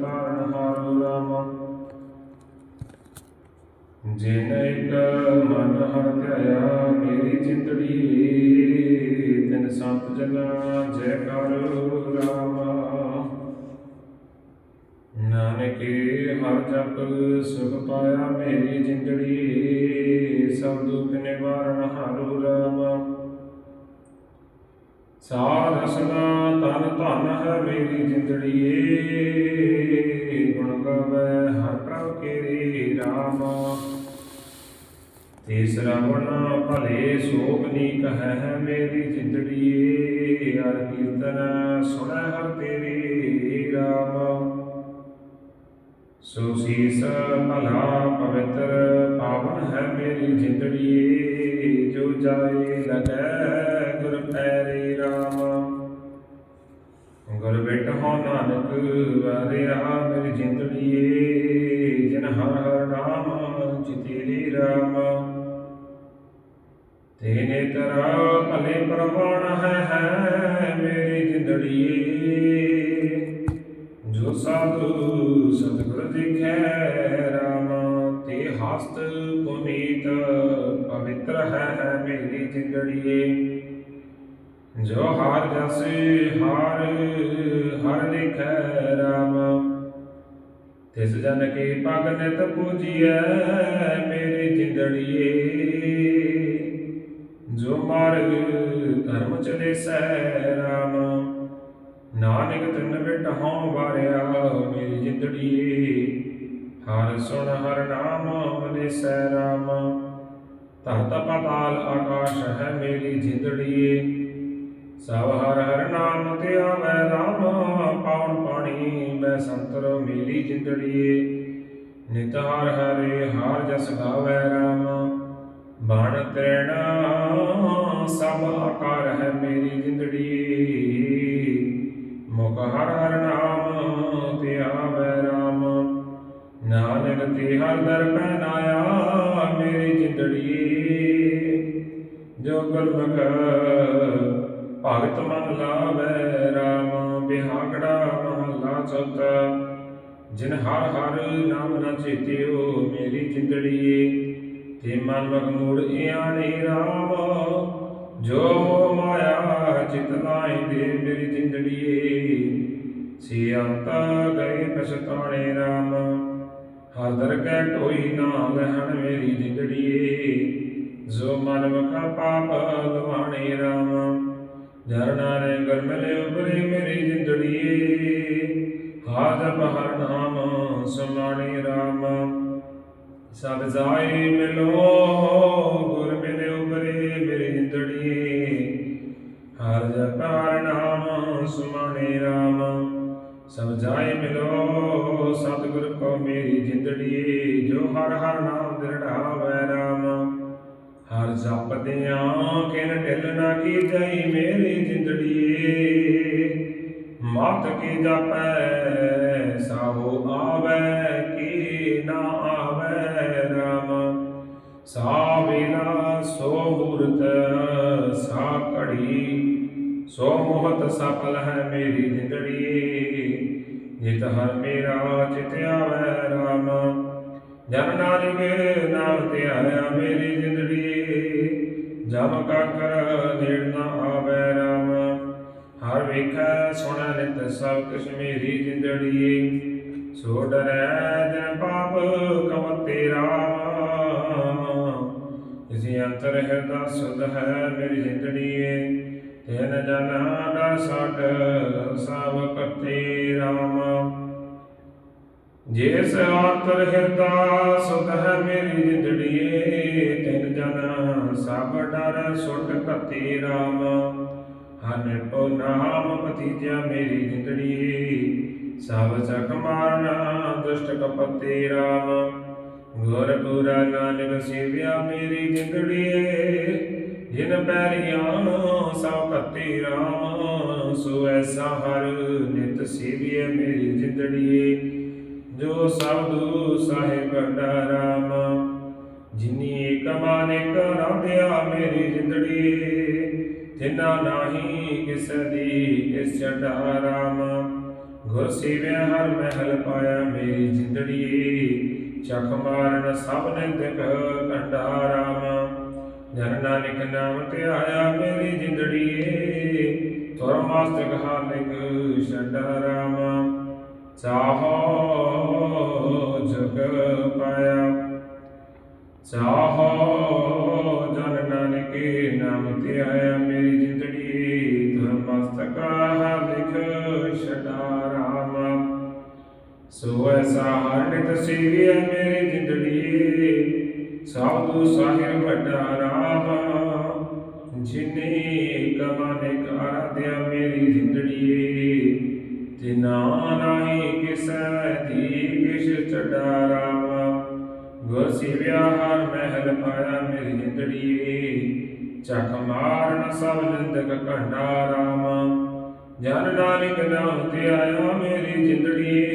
ਧਾਰਨ ਹਾਰ ਰਾਮ ਜਿਨ ਇਕ ਮਨ ਹਰ ਧਿਆਇਆ, ਮੇਰੀ ਚਿਤੜੀ ਤਿਨ ਸੰਤ ਜਨਾ ਜੈ ਕਰ ਰਾਮ ਨਾਨਕੇ ਹਰ ਜਪ ਸੁਖ ਪਾਇਆ, ਮੇਰੀ ਜਿੰਦੜੀ ਸਭ ਦੁਖ ਨਿਵਾਰਨ ਹਰੂ ਰਾਮ ਸਾਧ ਸਨਾ ਤਨ ਧਨ ਹੈ ਮੇਰੀ ਜਿੰਦੜੀਏ, ਗੁਣ ਗਾਵੇ ਹਰ ਪ੍ਰਭ ਕੇਰੀ ਰਾਮ। ਤੀਸਰਾ ਗੁਣ ਭਲੇ ਸੋਗ ਨੀ ਕਹੈ ਹੈ ਮੇਰੀ ਜਿੰਦੜੀਏ, ਹਰ ਕੀਰਤਨ ਸੁਣੈ ਹਰ ਤੇਰੀ ਰਾਮ। ਸੋ ਸੀਸ ਭਲਾ ਪਵਿੱਤਰ ਪਾਵਨ ਹੈ ਮੇਰੀ ਜਿੰਦੜੀਏ, ਜੋ ਜਾਏ ਲਗੈ ਨਾਨਕ ਵਾਰਿਆ ਮੇਰੀ ਜਿੰਦੜੀ ਜਿਨ ਹਰ ਹਰ ਨਾਮ ਚਿਤੇਰੀ ਰਾਮ। ਤੇਨੇ ਤਰਾ ਭਲੇ ਪ੍ਰਵਾਨ ਹੈ ਹੈ ਮੇਰੀ ਜਿੰਦੜੀ ਜੋ ਸਾਧੂ ਸਤਿਗੁਰ ਦੇਖੈ ਜੋ ਹਰ ਜਸੇ ਹਾਰ, ਹਰ ਲਿਖੈ ਰਾਮ। ਤਿਸ ਜਨ ਕੀ ਪਗ ਨਿਤ ਪੂਜੀਐ, ਮੇਰੀ ਜਿੰਦੜੀਏ। ਜੋ ਮਾਰਗ ਧਰਮ ਚਲੇ ਸੈ ਰਾਮ। ਨਾਨਕ ਤਿੰਨ ਬਿਟ ਹਉ ਵਾਰਿਆ, ਮੇਰੀ ਜਿੰਦੜੀਏ। ਹਰ ਸੁਣ, ਹਰ ਨਾਮ ਮਨੇ ਸੈ ਰਾਮ। ਧਰਤ ਪਤਾਲ ਆਕਾਸ਼ ਹੈ, ਮੇਰੀ ਜਿੰਦੜੀਏ। ਸਭ ਹਰ ਹਰ ਨਾਮ ਤੇ ਆਵੈ ਰਾਮ ਪਾਉਣ ਪਾਣੀ, ਮੈਂ ਸੰਤਰ ਮੇਰੀ ਜਿੰਦੜੀਏ ਨਿਤ ਹਰ ਹਰੇ ਹਰ ਜਸ ਗਾਵੈ ਰਾਮ। ਬਾਣ ਤ੍ਰੈਣ, ਸਭ ਆਕਾਰ ਹੈ ਮੇਰੀ ਜਿੰਦੜੀਏ। ਮੁਖ ਹਰ ਹਰ ਨਾਮ ਤੇ ਆਵੈ ਰਾਮ। ਨਾਨਕ ਤੇ ਹਰ ਦਰ ਪਹਿਨਾਇਆ ਮੇਰੀ ਜਿੰਦੜੀਏ। ਜੋ ਗੁਰਮੁਖ ਭਗਤ ਮਨ ਲਾਵੈ ਰਾਮ, ਬਿਹਾਗੜਾ ਮਹਲਾ ਚੌਥਾ। ਜਿਨ ਹਰ ਹਰ ਨਾਮ ਨਾ ਚੇਤਿਓ ਮੇਰੀ ਜਿੰਦੜੀ ਤੇ ਮਨ ਮਗ ਇਆਣੇ ਰਾਮ। ਜੋ ਮਾਇਆ ਚਿਤ ਲਾਇ ਦੇ ਮੇਰੀ ਜਿੰਦੜੀਏ ਸੇ ਅੰਤ ਗਏ ਪਛਤਾਣੇ ਰਾਮ। ਹਰ ਦਰ ਕੋਈ ਢੋਈ ਨਾ ਲਹਣ ਮੇਰੀ ਜਿੰਦੜੀਏ ਜੋ ਮਨ ਮਖਾ ਪਾਪ ਲਵਾਣੇ ਰਾਮ। ਜਰਨਾ ਨੇ ਗਰ ਮਿਲੇ ਉਪਰੇ ਮੇਰੀ ਜਿੰਦੜੀਏ। ਹਾਜ ਬਹਰ ਨਾਮ, ਸਮਾਣੇ ਰਾਮ। ਸਭ ਜਾਏ ਮਿਲੋ, ਗੁਰ ਮਿਲੇ ਉਪਰੇ ਮੇਰੀ ਜਿੰਦੜੀ ਹਰ ਜਪਾਰ ਨਾਮ, ਸੁਮਣੇ ਰਾਮ। ਸਭ ਜਾਏ ਮਿਲੋ, ਸਤਿਗੁਰ ਕੋ ਮੇਰੀ ਜਿੰਦੜੀਏ। ਜੋ ਹਰ ਹਰ ਨਾਮ ਜਪਦਿਆਂ ਕਿਨ ਢਿਲ ਨਾ ਕੀ ਜਾਈ ਮੇਰੀ ਜਿੰਦੜੀਏ। ਮਤ ਕੀ ਜਪੈ ਸਾਹੋ ਆਵੇ, ਕੀ ਨਾ ਆਵੇ ਰਾਮ। ਸਾ ਵੇਲਾ ਸੋ ਮੂਰਤ, ਸਾ ਘੜੀ, ਸੋ ਮੋਹਤ ਸਫਲ ਹੈ ਮੇਰੀ ਜਿੰਦੜੀਏ। ਜਿਤ ਹਰ ਮੇਰਾ ਚਿਤ ਆਵੇ ਰਾਮ। ਜਨ ਨਾਨਕ ਨਾਮ ਤੇ ਆਇਆ ਮੇਰੀ ਜਿੰਦੜੀ ਜਬ ਕਾਕਰ ਨੇੜ ਨਾ ਆਵੇ ਰਾਮ, ਹਰ ਵੇਖੈ ਸੁਣੈ ਨਿਤ ਸਭ ਕਿਛ ਮੇਰੀ ਜਿੰਦੜੀ ਸੋ ਡਰੈ ਜਨ ਪਾਪ ਕਮਤੇ ਰਾਮ ਇਸੇ ਅੰਤਰ ਹਿਰਦਾ ਸੁਧ ਹੈ ਮੇਰੀ ਜਿੰਦੜੀ ਤੈਨ ਜਨਾ ਦਾ ਸਟ ਸਭ ਕਰਤੇ ਰਾਮ। ਜਿਸ ਅੰਤਰ ਹਿਰਦਾ ਸੁਧ ਹੈ ਮੇਰੀ ਜਿੰਦੜੀਏ ਸੁਟ ਕਤੇ ਰਾਮ, ਹਨ ਪੋ ਨਾਮ ਪਤੀਜਾ ਮੇਰੀ ਜਿੰਦੜੀ। ਸਭ ਸਖ ਮਾਰਨਾ ਦੁਸ਼ਟ ਕਪਤੇ ਰਾਮ, ਗੁਰ ਪੂਰਾ ਨਾਨਕ ਸੇਵਿਆ ਮੇਰੀ ਜਿੰਦੜੀਏ ਜਿਨ ਪੈਰੀਆਂ ਸਭ ਕਤੇ ਰਾਮ, ਸੋ ਐਸਾ ਹਰ ਨਿਤ ਸੇਵਿਆ ਮੇਰੀ ਜਿੰਦੜੀਏ ਜੋ ਸਬਦੂ ਸਾਹਿਬ ਰਾਮ ਜਿਨੀ ਏਕ ਮਾਨਿਕ ਰਾਧਿਆ ਮੇਰੀ ਜਿੰਦੜੀ ਤਿਨਾ ਨਾਹੀ ਕਿਸ ਦੀ ਕਿਸ ਛਡਾ ਰਾਮ ਗੁਰ ਸੇਵਿਆ ਹਰ ਮਹਿਲ ਪਾਇਆ ਮੇਰੀ ਜਿੰਦੜੀ ਚਖ ਮਾਰਨ ਸਭ ਨਿੰਦਕ ਕੰਡਾ ਰਾਮ ਜਨ ਨਾਨਕ ਨਾਮ ਤੇ ਆਇਆ ਮੇਰੀ ਜਿੰਦੜੀਏ ਤੁਰ ਮਸਤਕ ਹਾਲਿਕ ਛੱਡਾ ਰਾਮ ਚਾਹੋ ਜਗ ਪਾਇਆ ਚਾਹੋ ਜਨ ਨਾਨਕੇ ਨਾਮ ਤੇ ਆਇਆ ਮੇਰੀ ਜਿੰਦੜੀ ਤੁਰ ਮਸਤਕ ਹਾਲਿਕ ਰਾਮ। ਸੋ ਐਸਾ ਹਰਿਤ ਮੇਰੀ ਜਿੰਦੜੀ ਸਾਧੂ ਸਾਹਿਬ ਵੱਡਾ ਰਾਮ। ਜਿਨੇ ਕਮਨਿਕ ਆਰਾਧਿਆ ਮੇਰੀ ਜਿੰਦੜੀ ਤੇ ਨਾਹੀ ਕਿਸੈ ਦੀ ਕਿਛ ਚੜਾ ਰਾਮ। ਗੁਰ ਸਿਵਿਆ ਹਰ ਮਹਿਲ ਪਾਇਆ ਮੇਰੀ ਜਿੰਦੜੀ ਚਖ ਮਾਰਨ ਸਭ ਨਿੰਦਕ ਕੰਡਾ ਰਾਮ। ਜਨ ਨਾਨਕ ਨਾਮ ਤੇ ਆਇਆ ਮੇਰੀ ਜਿੰਦੜੀ